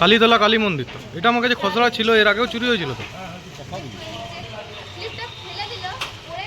কালীতলা কালী মন্দির তো। এটা আমার কাছে খসড়া ছিল, এর আগেও চুরি হয়েছিল তো। ক্লিপটা ফেলে দিল পড়ে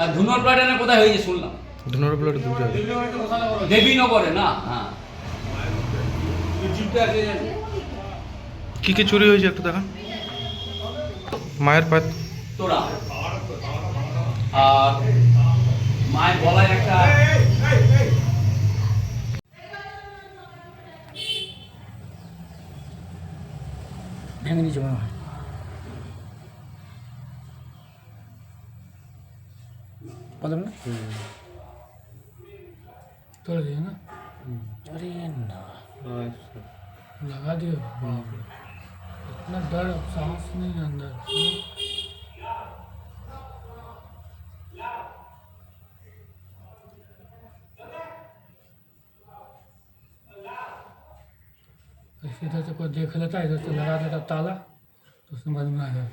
আর ধুনোর প্লাটনে কোথায় হয়েছে শুনলাম? ধুনোর প্লেট দু জায়গায় দেবীনগরে না? হ্যাঁ। কি কি চুরি হয়েছে একটু দেখান মায়ের পায়ের তোরা। আর মায়ের গলায় একটা ভেঙে নিয়েছে মনে হয় বললাম না तोड़ दिया ना अरे ना लगा दिया बाप रे। इतना डर अब सांस नहीं अंदर ऐसे इधर से कोई देख लेता इधर से लगा देता ताला तो समझ में आ जाए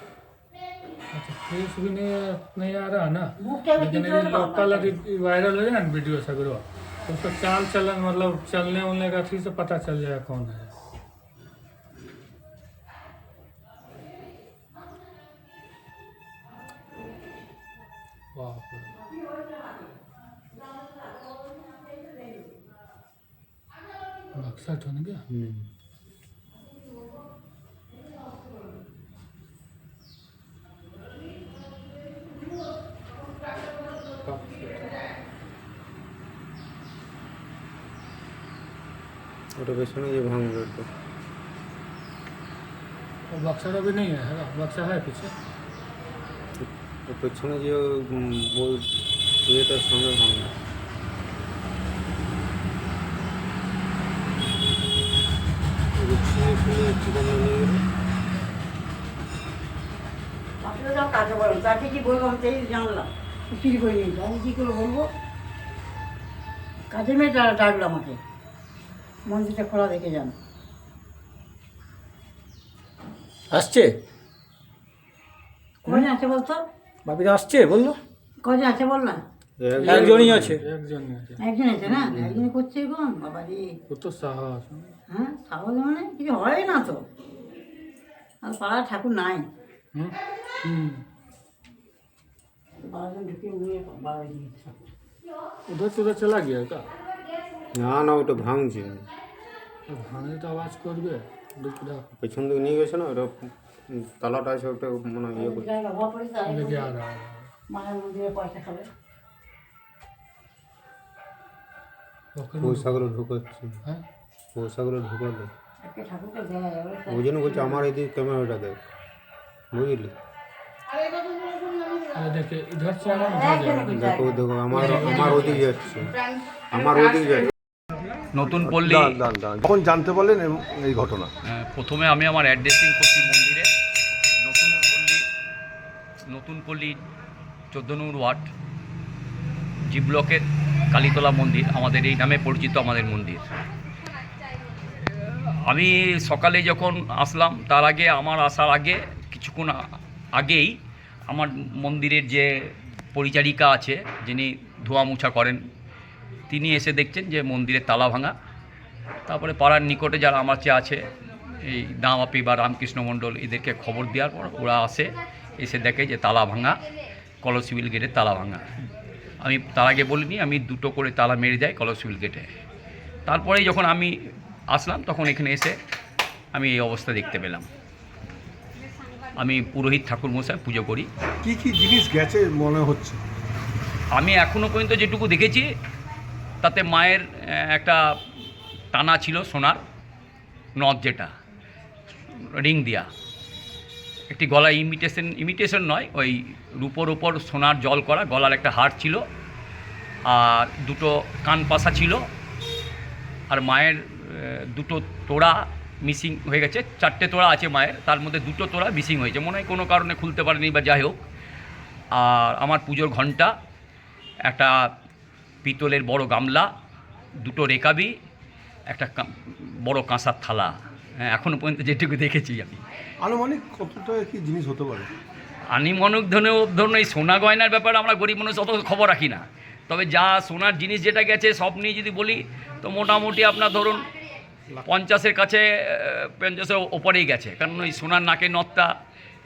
अच्छा फेस भी नहीं नहीं आ रहा ना? लेकिन ये लोकल वायरल हो? जाए ना वीडियो सगरो तो उसका चाल चलन मतलब चलने उलने का अथी से पता चल जाएगा कौन है। बाप रे बक्सा तो नहीं गया ওটা পেছনে যে ভাঙলো একটু वो बक्सा अभी नहीं है है बक्सा है पीछे ওর পেছনে যে ইয়েটার সঙ্গে ফিরে ঠিকানা নিয়ে গেলো। আপনারা যাও কাকে বলেন তাকে কি বলব আমি তাই জানলাম। চুরি করে আমি কী করে বলব? কাজে মেয়ে ডাকলো আমাকে। মন্দিরটা খোলা দেখে যান। আসছে? কজন আছে বলতো? বাপিদা আসছে বললো কজন আছে বল না একজনই আছে एक जन है একজন আছে না একজন করছে এখন বাবা রে वो तो साहस হ্যাঁ সাহস মানে কিছু হয় না তো আর পাড়ার ঠাকুর নাই हम्म हम्म বারোজন ঢুকে উড়ে বাবা দিয়েছে उधर से उधर चला गया का না না ওটা ভাঙছে भाने तो आवाज कर दे दुपड़ा পেছন দিকে নিয়ে গেছে না ওটা উম, তালাটা আছে ওটা মনে হয় ইয়ে করছে। মন্দিরে পয়সা খাবে পয়সাগুলো ওই জন্য বলছে আমার এই ক্যামেরাটা দেখ। বুঝলি? দেখো দেখো আমার আমার ওদিকে যাচ্ছে। আমার ওদিক যাচ্ছে। নতুন পল্লী দাঁড়ান দাঁড়ান দাঁড়ান। কখন জানতে পারলেন এম- এই ঘটনা। আহ, প্রথমে আমি আমার অ্যাড্রেসিং করছি মন্দিরে। নতুন পল্লী নতুন পল্লী চোদ্দ নম্বর ওয়ার্ড জি ব্লকের কালীতলা মন্দির আমাদের এই নামে পরিচিত আমাদের মন্দির। আমি সকালে যখন আসলাম তার আগে আমার আসার আগে কিছুক্ষণ আ- আগেই আমার মন্দিরের যে পরিচারিকা আছে যিনি ধোয়া মোছা করেন তিনি এসে দেখছেন যে মন্দিরের তালা ভাঙা। তারপরে পাড়ার নিকটে যারা আমার চেয়ে আছে এই দামাপি বা রামকৃষ্ণ মণ্ডল এদেরকে খবর দেওয়ার পর ওরা আসে এসে দেখে যে তালা ভাঙা কলসিবিল গেটের তালা ভাঙা। আমি তার আগে বলিনি আমি দুটো করে তালা মেরে যাই কলসিবিল গেটে। তারপরে যখন আমি আসলাম তখন এখানে এসে আমি এই অবস্থা দেখতে পেলাম। আমি পুরোহিত ঠাকুর মশাই পুজো করি। কি কি জিনিস গেছে মনে হচ্ছে? আমি এখনও পর্যন্ত যেটুকু দেখেছি তাতে মায়ের একটা টানা ছিল সোনার, নথ যেটা, রিং দিয়া। একটি গলা ইমিটেশন ইমিটেশন নয়, ওই রূপোর ওপর সোনার জল করা, গলার একটা হার ছিল, আর দুটো কান পাশা ছিল, আর মায়ের দুটো তোড়া মিসিং হয়ে গেছে, চারটে তোড়া আছে মায়ের, তার মধ্যে দুটো তোড়া মিসিং হয়েছে, মনে হয় কোনো কারণে খুলতে পারেনি বা যাই হোক। আর আমার পুজোর ঘণ্টা, একটা পিতলের বড় গামলা দুটো রেকাবি একটা বড় কাঁসার থালা। হ্যাঁ এখনও পর্যন্ত যেটুকু দেখেছি আমি। আনুমানিক কতটা কি জিনিস হতে পারে? আনিমনক ধরনের ধরুন এই সোনা গয়নার ব্যাপারে আমরা গরিব মানুষ অত খবর রাখি না। তবে যা সোনার জিনিস যেটা গেছে সব নিয়ে যদি বলি তো মোটামুটি আপনার ধরুন পঞ্চাশের কাছে পঞ্চাশের ওপরেই গেছে। কারণ ওই সোনার নাকের নথটা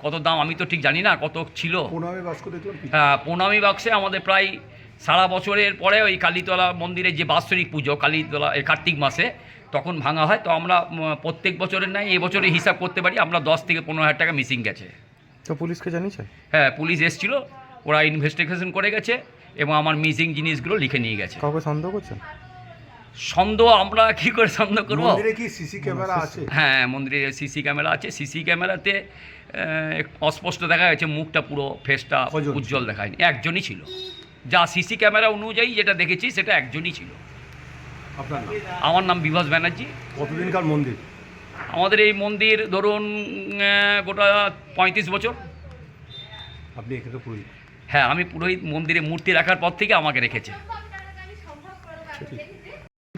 কত দাম আমি তো ঠিক জানি না কত ছিল। প্রণামী দেখলাম। হ্যাঁ প্রণামী বাক্সে আমাদের প্রায় সারা বছরের পরে ওই কালীতলা মন্দিরে যে বাৎসরিক পুজো কালীতলা এই কার্তিক মাসে তখন ভাঙা হয়। তো আমরা প্রত্যেক বছরের নাই এবছরে হিসাব করতে পারি আমরা দশ থেকে পনেরো হাজার টাকা মিসিং গেছে। তো পুলিশকে জানিয়েছেন? হ্যাঁ পুলিশ এসেছিল ওরা ইনভেস্টিগেশন করে গেছে এবং আমার মিসিং জিনিসগুলো লিখে নিয়ে গেছে। কাউকে সন্দেহ করছেন? সন্দেহ আমরা কি করে সন্দেহ করব? কি সিসি ক্যামেরা আছে? হ্যাঁ মন্দিরে সিসি ক্যামেরা আছে। সিসি ক্যামেরাতে আহ, অস্পষ্ট দেখা গেছে মুখটা পুরো ফেসটা উজ্জ্বল দেখায়নি। একজনই ছিল। যা সিসি ক্যামেরা অনুযায়ী যেটা দেখেছি সেটা একজনই ছিল। আপনার নাম? আমার নাম বিভাস ব্যানার্জি। কতদিনকার মন্দির? আমাদের এই মন্দির ধরুন গোটা পঁয়ত্রিশ বছর। আপনি এখানে পুরোহিত? হ্যাঁ আমি পুরোহিত মন্দিরে মূর্তি রাখার পর থেকে আমাকে রেখেছে।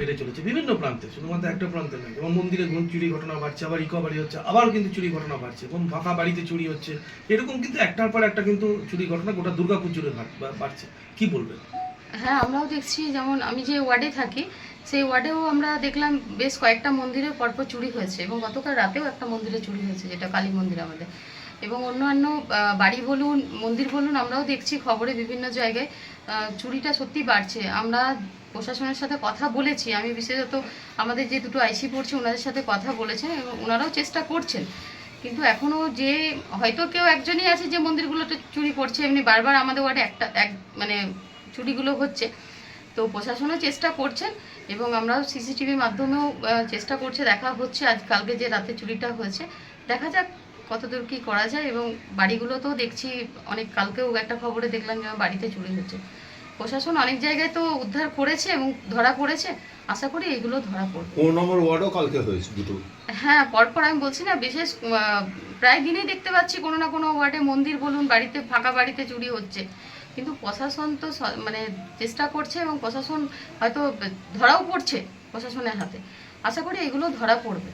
বেড়ে চলেছে, বিভিন্ন প্রান্তে, শুধুমাত্র একটা প্রান্তে নয় এবং মন্দিরে গুণ চুরি ঘটনা বাড়ছে, আবার রিকভারি হচ্ছে, আবার কিন্তু চুরি ঘটনা বাড়ছে এবং ফাঁকা বাড়িতে চুরি হচ্ছে, এরকম কিন্তু একটার পর একটা কিন্তু চুরি ঘটনা গোটা দুর্গাপুর জুড়ে বাড়ছে। কি বলবেন? হ্যাঁ আমরাও দেখছি, যেমন আমি যে ওয়ার্ডে থাকি, সেই ওয়ার্ডেও আমরা দেখলাম বেশ কয়েকটা মন্দিরে পরপর চুরি হয়েছে, এবং গতকাল রাতেও একটা মন্দিরে চুরি হয়েছে, যেটা কালী মন্দির আমাদের। এবং অন্যান্য বাড়ি বলুন, মন্দির বলুন, আমরাও দেখছি খবরে বিভিন্ন জায়গায় চুরিটা সত্যি বাড়ছে। আমরা প্রশাসনের সাথে কথা বলেছি। আমি বিশেষত আমাদের যে দুটো আইসি পড়ছে, ওনাদের সাথে কথা বলেছেন এবং ওনারাও চেষ্টা করছেন। কিন্তু এখনও যে, হয়তো কেউ একজনই আছে যে মন্দিরগুলোতে চুরি করছে, এমনি বারবার আমাদের ওয়ার্ডে একটা, এক মানে চুরিগুলো হচ্ছে। তো প্রশাসনও চেষ্টা করছেন এবং আমরাও সিসিটিভির মাধ্যমেও চেষ্টা করছে, দেখা হচ্ছে। আজ কালকে যে রাতে চুরিটা হয়েছে, দেখা যাক কতদূর কি করা যায় এবং বাড়িগুলোতেও দেখছি অনেক কালকেও একটা খবরে দেখলাম যে বাড়িতে চুরি হচ্ছে। প্রশাসন অনেক জায়গায় তো উদ্ধার করেছে এবং ধরা পড়েছে। আশা করি এগুলো ধরা পড়বে। কোন নম্বর ওয়ার্ডও কালকে হয়েছে দুটো। হ্যাঁ পরপর আমি বলছি না বিশেষ প্রায় দিনই দেখতে পাচ্ছি কোনো না কোনো ওয়ার্ডে মন্দির বলুন বাড়িতে ফাঁকা বাড়িতে চুরি হচ্ছে। কিন্তু প্রশাসন তো মানে চেষ্টা করছে এবং প্রশাসন হয়তো ধরাও পড়ছে প্রশাসনের হাতে। আশা করি এগুলো ধরা পড়বে।